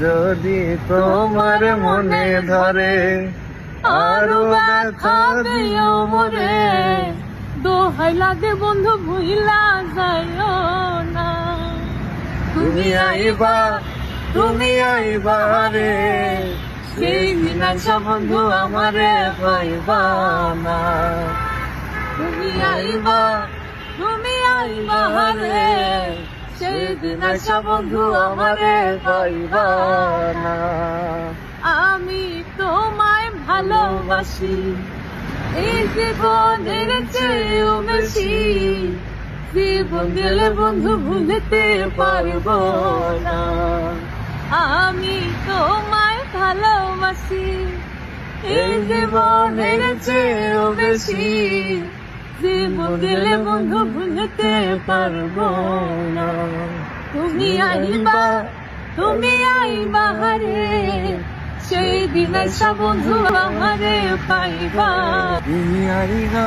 যদি তোমার মনে ধরে আরও ব্যথা দিও মরে দোহাই লাগে বন্ধু ভুইলা যাইও না। তুমি আইবা তুমি আইবা রে। সেই বিনাশা বন্ধু আমারে পাইবা না। তুমি আইবা তুমি আইবা রে। সেই দিন আসা বন্ধু আমারে পাইবা না। আমি তোমায় ভালোবাসি। এই জীবনের চেয়েও বেশি জীবন দিলে বন্ধু ভুলতে পারব না। আমি তোমায় ভালোবাসি। এই জীবনের চেয়েও বেশি জীবন দিলে বন্ধু ভুলতে পারব না। তুমি আইবা তুমি আইবা রে সেই দিন সব বন্ধু আমারে পাইবা। তুমি আইবা